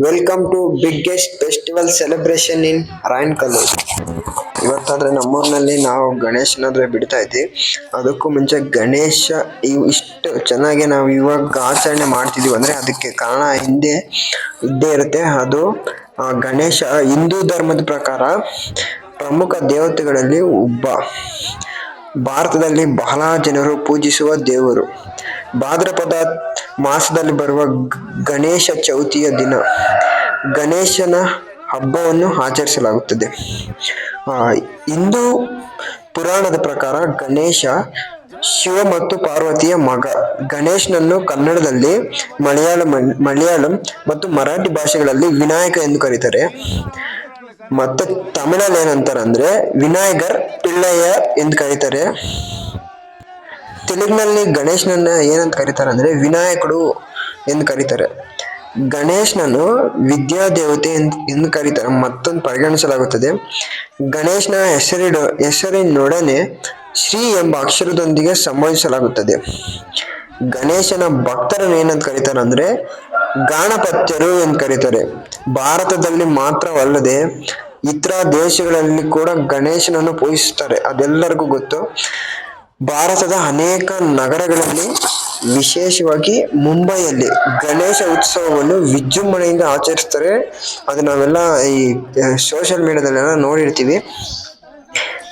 Welcome to biggest festival celebration in Rayankallu ಇವತ್ತಾದ್ರೆ ನಮ್ಮೂರಿನಲ್ಲಿ ನಾವು ಗಣೇಶನಾದ್ರೆ ಬಿಡ್ತಾ ಇದ್ವಿ. ಅದಕ್ಕೂ ಮುಂಚೆ ಗಣೇಶ ಇವು ಇಷ್ಟು ಚೆನ್ನಾಗಿ ನಾವು ಇವಾಗ ಆಚರಣೆ ಮಾಡ್ತಿದೀವಿ ಅಂದ್ರೆ ಅದಕ್ಕೆ ಕಾರಣ ಹಿಂದೆ ಇದ್ದೇ ಇರುತ್ತೆ. ಅದು ಗಣೇಶ ಹಿಂದೂ ಧರ್ಮದ ಪ್ರಕಾರ ಪ್ರಮುಖ ದೇವತೆಗಳಲ್ಲಿ ಒಬ್ಬ. ಭಾರತದಲ್ಲಿ ಬಹಳ ಜನರು ಪೂಜಿಸುವ ದೇವರು. ಭಾದ್ರಪದ ಮಾಸದಲ್ಲಿ ಬರುವ ಗಣೇಶ ಚೌತಿಯ ದಿನ. ಗಣೇಶನ ಹಬ್ಬವನ್ನು ಆಚರಿಸಲಾಗುತ್ತದೆ. ಹಿಂದೂ ಪುರಾಣದ ಪ್ರಕಾರ ಗಣೇಶ ಶಿವ ಮತ್ತು ಪಾರ್ವತಿಯ ಮಗ. ಗಣೇಶನನ್ನು ಕನ್ನಡದಲ್ಲಿ ಮಲಯಾಳ, ಮಲಯಾಳಂ ಮತ್ತು ಮರಾಠಿ ಭಾಷೆಗಳಲ್ಲಿ ವಿನಾಯಕ ಎಂದು ಕರೀತಾರೆ. ಮತ್ತೆ ತಮಿಳಲ್ಲಿ ಏನಂತಾರೆ ಅಂದ್ರೆ ವಿನಾಯಕರ್, ಪಿಳ್ಳಯ್ಯ ಎಂದು ಕರೀತಾರೆ. ತೆಲುಗಿನಲ್ಲಿ ಗಣೇಶನನ್ನ ಏನಂತ ಕರೀತಾರೆ ಅಂದ್ರೆ ವಿನಾಯಕಡು ಎಂದು ಕರೀತಾರೆ. ಗಣೇಶನನ್ನು ವಿದ್ಯಾ ದೇವತೆ ಎಂದು ಕರೀತಾರೆ. ಮತ್ತೊಂದು ಪರಿಗಣಿಸಲಾಗುತ್ತದೆ. ಗಣೇಶನ ಹೆಸರಿಡ ಹೆಸರಿನೊಡನೆ ಶ್ರೀ ಎಂಬ ಅಕ್ಷರದೊಂದಿಗೆ ಸಂಬೋಧಿಸಲಾಗುತ್ತದೆ. ಗಣೇಶನ ಭಕ್ತರನ್ನು ಏನಂತ ಕರೀತಾರೆ ಅಂದ್ರೆ ಗಾಣಪತ್ಯರು ಎಂದು ಕರೀತಾರೆ. ಭಾರತದಲ್ಲಿ ಮಾತ್ರವಲ್ಲದೆ ಇತರ ದೇಶಗಳಲ್ಲಿ ಕೂಡ ಗಣೇಶನನ್ನು ಪೂಜಿಸುತ್ತಾರೆ. ಅದೆಲ್ಲರಿಗೂ ಗೊತ್ತು. ಭಾರತದ ಅನೇಕ ನಗರಗಳಲ್ಲಿ, ವಿಶೇಷವಾಗಿ ಮುಂಬೈಯಲ್ಲಿ ಗಣೇಶ ಉತ್ಸವವನ್ನು ವಿಜೃಂಭಣೆಯಿಂದ ಆಚರಿಸ್ತಾರೆ. ಅದು ನಾವೆಲ್ಲ ಈ ಸೋಷಿಯಲ್ ಮೀಡಿಯಾದಲ್ಲೆಲ್ಲ ನೋಡಿರ್ತೀವಿ.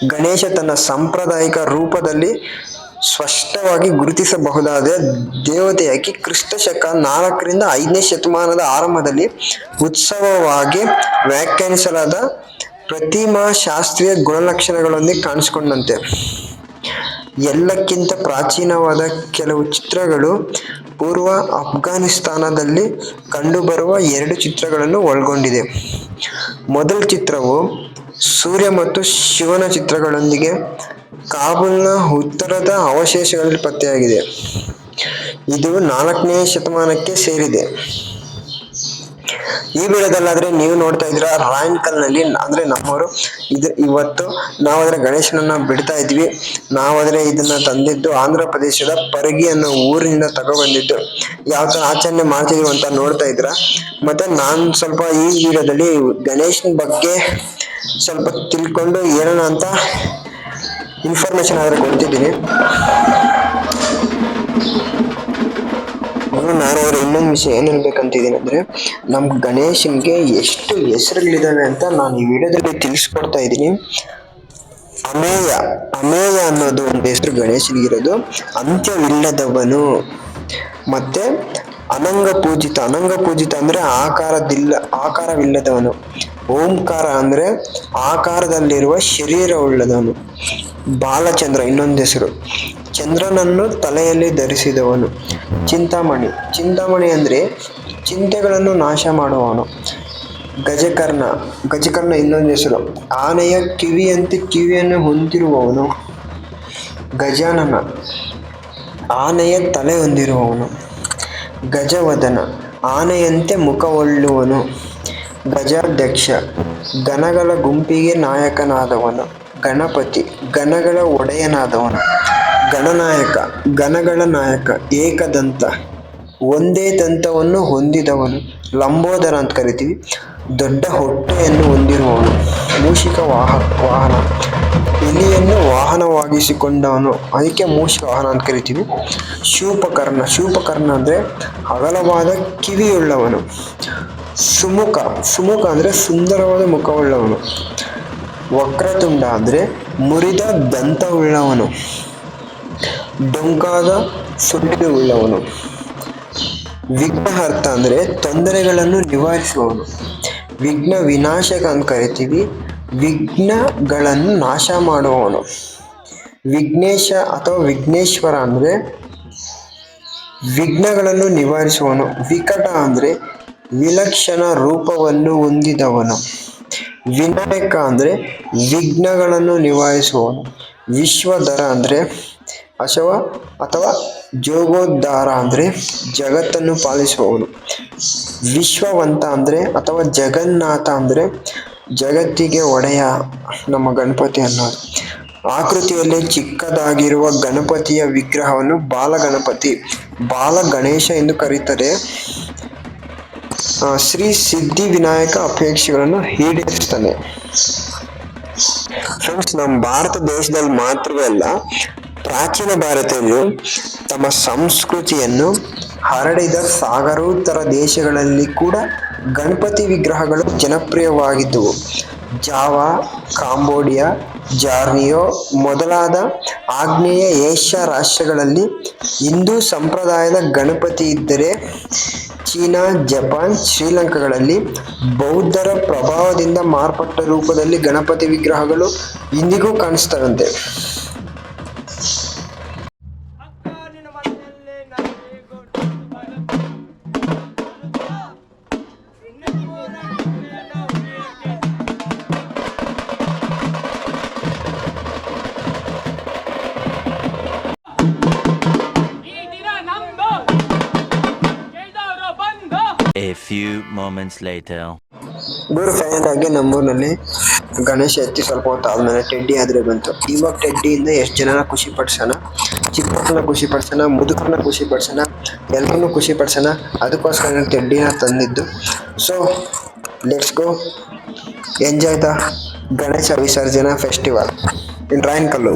ಗಣೇಶ ತನ್ನ ಸಾಂಪ್ರದಾಯಿಕ ರೂಪದಲ್ಲಿ ಸ್ಪಷ್ಟವಾಗಿ ಗುರುತಿಸಬಹುದಾದ ದೇವತೆಯಾಗಿ ಕ್ರಿಸ್ತ ಶಕ ನಾಲ್ಕರಿಂದ ಐದನೇ ಶತಮಾನದ ಆರಂಭದಲ್ಲಿ ಉತ್ಸವವಾಗಿ ವ್ಯಾಖ್ಯಾನಿಸಲಾದ ಪ್ರತಿಮಾ ಶಾಸ್ತ್ರೀಯ ಗುಣಲಕ್ಷಣಗಳೊಂದಿಗೆ ಕಾಣಿಸಿಕೊಂಡಂತೆ. ಎಲ್ಲಕ್ಕಿಂತ ಪ್ರಾಚೀನವಾದ ಕೆಲವು ಚಿತ್ರಗಳು ಪೂರ್ವ ಅಫ್ಘಾನಿಸ್ತಾನದಲ್ಲಿ ಕಂಡುಬರುವ ಎರಡು ಚಿತ್ರಗಳನ್ನು ಒಳಗೊಂಡಿದೆ. ಮೊದಲ ಚಿತ್ರವು ಸೂರ್ಯ ಮತ್ತು ಶಿವನ ಚಿತ್ರಗಳೊಂದಿಗೆ ಕಾಬೂಲ್ನ ಉತ್ತರದ ಅವಶೇಷಗಳಲ್ಲಿ ಪತ್ತೆಯಾಗಿದೆ. ಇದು ನಾಲ್ಕನೇ ಶತಮಾನಕ್ಕೆ ಸೇರಿದೆ. ಈ ವಿಡಿಯೋದಲ್ಲಾದ್ರೆ ನೀವು ನೋಡ್ತಾ ಇದ್ರ ರಾಯನ್ಕಲ್ನಲ್ಲಿ ಅಂದ್ರೆ ನಮ್ಮವರು. ಇದು ಇವತ್ತು ನಾವಾದ್ರೆ ಗಣೇಶನನ್ನ ಬಿಡ್ತಾ ಇದ್ವಿ. ನಾವಾದ್ರೆ ಇದನ್ನ ತಂದಿದ್ದು ಆಂಧ್ರ ಪ್ರದೇಶದ ಪರಗಿ ಅನ್ನೋ ಊರಿನಿಂದ ತಗೊಬಂದಿದ್ದು. ಯಾವ ತರ ಆಚರಣೆ ಮಾಡ್ತಿದ್ವಿ ಅಂತ ನೋಡ್ತಾ ಇದ್ರ ಮತ್ತೆ ನಾನ್ ಸ್ವಲ್ಪ ಈ ವಿಡಿಯೋದಲ್ಲಿ ಗಣೇಶನ ಬಗ್ಗೆ ಸ್ವಲ್ಪ ತಿಳ್ಕೊಂಡು ಏನೋ ಅಂತ ಇನ್ಫಾರ್ಮೇಶನ್ ಆದ್ರೆ ಕೊಡ್ತಿದ್ದೀನಿ. ನಾನು ಅವ್ರ ಇನ್ನೊಂದು ವಿಷಯ ಏನು ಹೇಳ್ಬೇಕಂತಿದ್ದೀನಿ ಅಂದ್ರೆ, ನಮ್ ಗಣೇಶನ್ಗೆ ಎಷ್ಟು ಹೆಸರುಗಳಿದಾವೆ ಅಂತ ನಾನು ಈ ವಿಡಿಯೋದಲ್ಲಿ ತಿಳಿಸ್ಕೊಡ್ತಾ ಇದ್ದೀನಿ. ಅಮೇಯ ಅಮೇಯ ಅನ್ನೋದು ಒಂದು ಹೆಸರು ಗಣೇಶನಿಗಿರೋದು ಅಂತ್ಯವಿಲ್ಲದವನು ಮತ್ತೆ ಅನಂಗ ಪೂಜಿತ ಅನಂಗ ಪೂಜಿತ ಅಂದ್ರೆ ಆಕಾರದಿಲ್ಲ, ಆಕಾರವಿಲ್ಲದವನು. ಓಂಕಾರ ಅಂದ್ರೆ ಆಕಾರದಲ್ಲಿರುವ ಶರೀರ ಉಳ್ಳದವನು. ಬಾಲಚಂದ್ರ ಇನ್ನೊಂದು ಹೆಸರು. ಚಂದ್ರನನ್ನು ತಲೆಯಲ್ಲಿ ಧರಿಸಿದವನು. ಚಿಂತಾಮಣಿ. ಚಿಂತಾಮಣಿ ಅಂದರೆ ಚಿಂತೆಗಳನ್ನು ನಾಶ ಮಾಡುವವನು. ಗಜಕರ್ಣ. ಗಜಕರ್ಣ ಇನ್ನೊಂದು ಹೆಸರು. ಆನೆಯ ಕಿವಿಯಂತೆ ಕಿವಿಯನ್ನು ಹೊಂದಿರುವವನು. ಗಜಾನನ. ಆನೆಯ ತಲೆ ಹೊಂದಿರುವವನು. ಗಜವದನ. ಆನೆಯಂತೆ ಮುಖವೊಳ್ಳುವನು. ಗಜಾಧ್ಯಕ್ಷ. ಗಣಗಳ ಗುಂಪಿಗೆ ನಾಯಕನಾದವನು. ಗಣಪತಿ. ಗಣಗಳ ಒಡೆಯನಾದವನು. ಗಣನಾಯಕ ಗಣಗಳ ನಾಯಕ ಏಕದಂತ. ಒಂದೇ ದಂತವನ್ನು ಹೊಂದಿದವನು, ಲಂಬೋದರ ಅಂತ ಕರಿತೀವಿ. ದೊಡ್ಡ ಹೊಟ್ಟೆಯನ್ನು ಹೊಂದಿರುವವನು, ಮೂಷಿಕ ವಾಹ, ವಾಹನ. ಇಲಿಯನ್ನು ವಾಹನವಾಗಿಸಿಕೊಂಡವನು, ಅದಕ್ಕೆ ಮೂಷಿಕ ವಾಹನ ಅಂತ ಕರಿತೀವಿ. ಶೂಪಕರ್ಣ ಶೂಪಕರ್ಣ ಅಂದರೆ ಅಗಲವಾದ ಕಿವಿಯುಳ್ಳವನು. ಸುಮುಖ ಸುಮುಖ ಅಂದರೆ ಸುಂದರವಾದ ಮುಖವುಳ್ಳವನು. ವಕ್ರತುಂಡ ಅಂದರೆ ಮುರಿದ ದಂತವುಳ್ಳವನು. ಡೊಂಕಾದ ಸುಳ್ಳು ಉಳ್ಳವನು. ವಿಘ್ನಹರ್ಥ ಅಂದ್ರೆ ತೊಂದರೆಗಳನ್ನು ನಿವಾರಿಸುವವನು. ವಿಘ್ನ ವಿನಾಶಕ ಅಂತ ಕರಿತೀವಿ. ವಿಘ್ನಗಳನ್ನು ನಾಶ ಮಾಡುವವನು. ವಿಘ್ನೇಶ ಅಥವಾ ವಿಘ್ನೇಶ್ವರ ಅಂದ್ರೆ ವಿಘ್ನಗಳನ್ನು ನಿವಾರಿಸುವವನು. ವಿಕಟ ಅಂದ್ರೆ ವಿಲಕ್ಷಣ ರೂಪವನ್ನು ಹೊಂದಿದವನು. ವಿನಾಯಕ ಅಂದ್ರೆ ವಿಘ್ನಗಳನ್ನು ನಿವಾರಿಸುವವನು. ವಿಶ್ವಧರ ಅಂದ್ರೆ ಅಶವ ಅಥವಾ ಜೋಗೋದ್ಧಾರ ಅಂದ್ರೆ ಜಗತ್ತನ್ನು ಪಾಲಿಸುವವನು. ವಿಶ್ವವಂತ ಅಂದ್ರೆ ಅಥವಾ ಜಗನ್ನಾಥ ಅಂದ್ರೆ ಜಗತ್ತಿಗೆ ಒಡೆಯ ನಮ್ಮ ಗಣಪತಿ ಅನ್ನೋದು. ಆಕೃತಿಯಲ್ಲಿ ಚಿಕ್ಕದಾಗಿರುವ ಗಣಪತಿಯ ವಿಗ್ರಹವನ್ನು ಬಾಲ ಗಣಪತಿ ಬಾಲ ಗಣೇಶ ಎಂದು ಕರೀತಾರೆ. ಶ್ರೀ ಸಿದ್ಧಿ ವಿನಾಯಕ ಅಪೇಕ್ಷೆಗಳನ್ನು ಈಡೇರಿಸ್ತಾನೆ. ಫ್ರೆಂಡ್ಸ್, ನಮ್ಮ ಭಾರತ ದೇಶದಲ್ಲಿ ಮಾತ್ರವೇ ಅಲ್ಲ ಪ್ರಾಚೀನ ಭಾರತೀಯರು ತಮ್ಮ ಸಂಸ್ಕೃತಿಯನ್ನು ಹರಡಿದ ಸಾಗರೋತ್ತರ ದೇಶಗಳಲ್ಲಿ ಕೂಡ ಗಣಪತಿ ವಿಗ್ರಹಗಳು ಜನಪ್ರಿಯವಾಗಿದ್ದುವು. ಜಾವಾ, ಕಾಂಬೋಡಿಯಾ, ಜಾರ್ನಿಯೋ ಮೊದಲಾದ ಆಗ್ನೇಯ ಏಷ್ಯಾ ರಾಷ್ಟ್ರಗಳಲ್ಲಿ ಹಿಂದೂ ಸಂಪ್ರದಾಯದ ಗಣಪತಿ ಇದ್ದರೆ ಚೀನಾ, ಜಪಾನ್, ಶ್ರೀಲಂಕಾಗಳಲ್ಲಿ ಬೌದ್ಧರ ಪ್ರಭಾವದಿಂದ ಮಾರ್ಪಟ್ಟ ರೂಪದಲ್ಲಿ ಗಣಪತಿ ವಿಗ್ರಹಗಳು ಇಂದಿಗೂ ಕಾಣಿಸ್ತವಂತೆ. Moments. ಗುರು ಫ್ಯಾನ್ ಆಗಿ ನಮ್ಮೂರಿನಲ್ಲಿ ಗಣೇಶ ಎತ್ತಿ ಸ್ವಲ್ಪ ಹೊತ್ತು ಆದ್ಮೇಲೆ ಟೆಡ್ಡಿ ಆದ್ರೆ ಬಂತು. ಇವಾಗ ಟೆಡ್ಡಿಯಿಂದ ಎಷ್ಟು ಜನನ ಖುಷಿ ಪಡ್ಸೋಣ ಚಿಕ್ಕ ಮಕ್ಕಳನ್ನ ಖುಷಿ ಪಡ್ಸೋಣ ಮುದುಕರನ್ನ ಖುಷಿ ಪಡ್ಸೋಣ ಎಲ್ಲರನ್ನೂ ಖುಷಿ ಪಡ್ಸೋಣ ಅದಕ್ಕೋಸ್ಕರ ನಾನು ಟೆಡ್ಡಿನ ತಂದಿದ್ದು. So let's go enjoy the Ganesha Visarjana festival in Rayankallu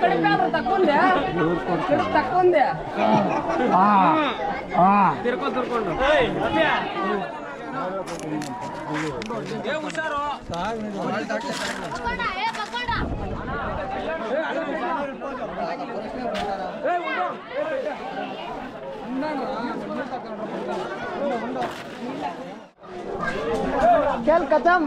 ಕಡಿಮೆ ಆದ್ರೆ ತಕ್ಕೊಂಡೆ ತಕ್ಕೊಂಡೆ ತಿರ್ಕೊ ತಿರ್ಕೊಂಡು ಹುಷಾರು கேள் கதம்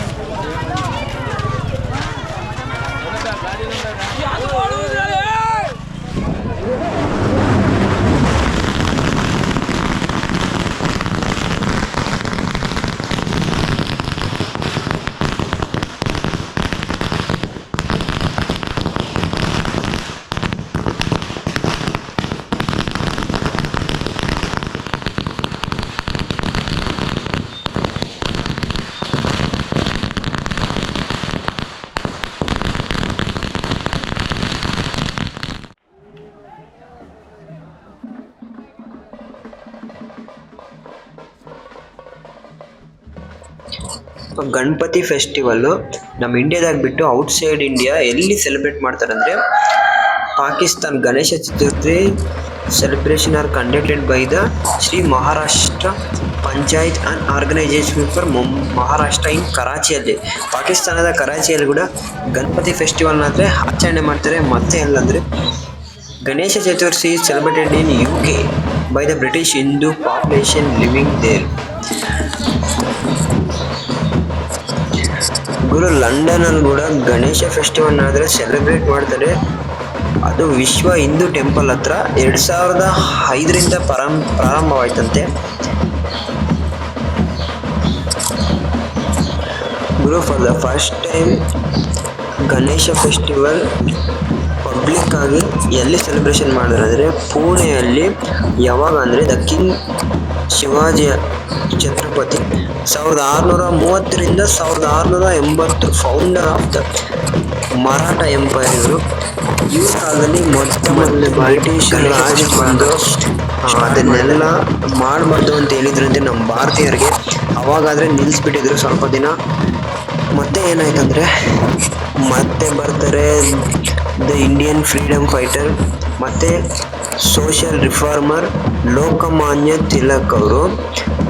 ಗಣಪತಿ ಫೆಸ್ಟಿವಲ್ಲು ನಮ್ಮ ಇಂಡಿಯಾದಾಗ ಬಿಟ್ಟು ಔಟ್ಸೈಡ್ ಇಂಡಿಯಾ ಎಲ್ಲಿ ಸೆಲೆಬ್ರೇಟ್ ಮಾಡ್ತಾರೆ ಅಂದರೆ Pakistan Ganesha Chaturthi celebration are conducted by the Shri Maharashtra panchayat and organisation for Maharashtra in ಕರಾಚಿಯಲ್ಲಿ ಪಾಕಿಸ್ತಾನದ ಕರಾಚಿಯಲ್ಲಿ ಕೂಡ ಗಣಪತಿ ಫೆಸ್ಟಿವಲ್ನ ಅಂದರೆ ಆಚರಣೆ ಮಾಡ್ತಾರೆ. ಮತ್ತೆ ಎಲ್ಲಂದರೆ Ganesha Chaturthi celebrated in U K by the British Hindu population living there Guru London ಅಲ್ಲಿ ಕೂಡ ಗಣೇಶ ಫೆಸ್ಟಿವಲ್ ಆದರೆ ಸೆಲೆಬ್ರೇಟ್ ಮಾಡ್ತಾರೆ. ಅದು ವಿಶ್ವ ಹಿಂದೂ ಟೆಂಪಲ್ ಹತ್ರ ಎರಡು ಸಾವಿರದ ಐದರಿಂದ ಪರಂ, ಪ್ರಾರಂಭವಾಯ್ತಂತೆ. ಗುರು for the first time Ganesha festival public ಆಗಿ ಎಲ್ಲಿ ಸೆಲೆಬ್ರೇಷನ್ ಮಾಡಿದ್ರೆ ಅಂದರೆ ಪುಣೆಯಲ್ಲಿ ಯಾವಾಗ ಅಂದರೆ ದ ಕಿಂಗ್ ಶಿವಾಜಿ ಛತ್ರಪತಿ. ಸಾವಿರದ ಆರುನೂರ ಮೂವತ್ತರಿಂದ ಸಾವಿರದ ಆರುನೂರ ಎಂಬತ್ತು founder of the Maratha empire ಇವರು. ಇವ್ರ ಕಾಲದಲ್ಲಿ ಮೊಟ್ಟ ಮೊದಲು ಬ್ರಿಟಿಷ್ ರಾಜ್ ಬಂದು ಅದನ್ನೆಲ್ಲ ಮಾಡಬಾರ್ದು ಅಂತ ಹೇಳಿದ್ರಂತೆ ನಮ್ಮ ಭಾರತೀಯರಿಗೆ. ಅವಾಗಾದರೆ ನಿಲ್ಲಿಸ್ಬಿಟ್ಟಿದ್ರು ಸ್ವಲ್ಪ ದಿನ. ಮತ್ತೆ ಏನಾಯ್ತಂದ್ರೆ, ಮತ್ತೆ ಬರ್ತಾರೆ ದ ಇಂಡಿಯನ್ ಫ್ರೀಡಮ್ ಫೈಟರ್ ಮತ್ತೆ ಸೋಷಿಯಲ್ ರಿಫಾರ್ಮರ್ ಲೋಕಮಾನ್ಯ ತಿಲಕ್ ಅವರು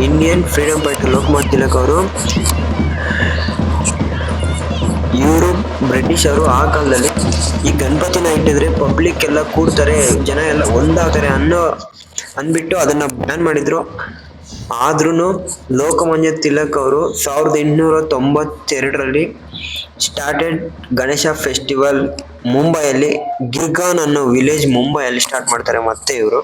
Indian freedom fighter Lokmanya Tilak ಅವರು ಇವರು ಬ್ರಿಟಿಷ್ ಅವರು ಆ ಕಾಲದಲ್ಲಿ ಈ ಗಣಪತಿನ ಇಟ್ಟಿದ್ರೆ ಪಬ್ಲಿಕ್ ಎಲ್ಲ ಕೂಡ್ತಾರೆ, ಜನ ಎಲ್ಲ ಒಂದಾಗ್ತಾರೆ ಅನ್ನೋ ಅಂದ್ಬಿಟ್ಟು ಅದನ್ನ ಬ್ಯಾನ್ ಮಾಡಿದ್ರು. ಆದ್ರೂ ಲೋಕಮಾನ್ಯ ತಿಲಕ್ ಅವರು ಸಾವಿರದ ಎಂಟುನೂರ ತೊಂಬತ್ತೆರಡರಲ್ಲಿ ಸ್ಟಾರ್ಟೆಡ್ ಗಣೇಶ ಫೆಸ್ಟಿವಲ್ ಮುಂಬೈಯಲ್ಲಿ ಗಿರ್ಗಾನ್ ಅನ್ನೋ ವಿಲೇಜ್ ಮುಂಬೈಯಲ್ಲಿ ಸ್ಟಾರ್ಟ್ ಮಾಡ್ತಾರೆ ಮತ್ತೆ ಇವರು.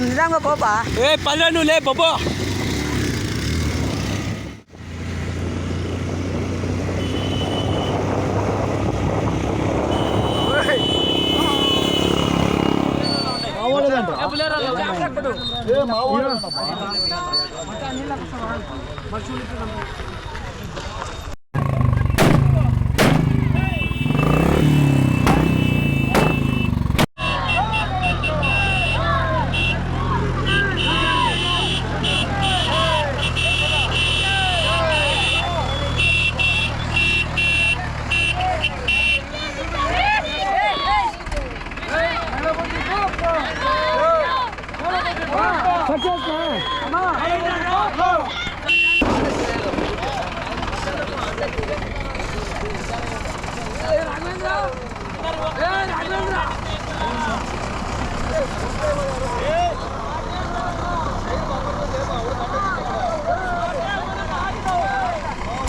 నిజంగా పోపా ఏ పల్లెను లే బాబో ఏ మావాడు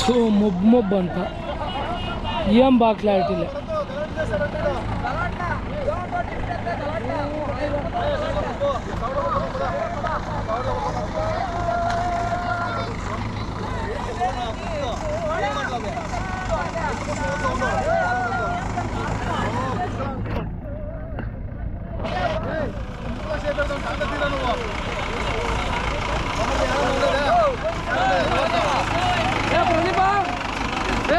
ಥೂ ಮೊಬ್ ಮೊಬ್ ಅಂತ. ಏನು ಬಾ ಕ್ಲಾರಿಟಿ ಇಲ್ಲ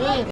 ಹೇಳಿ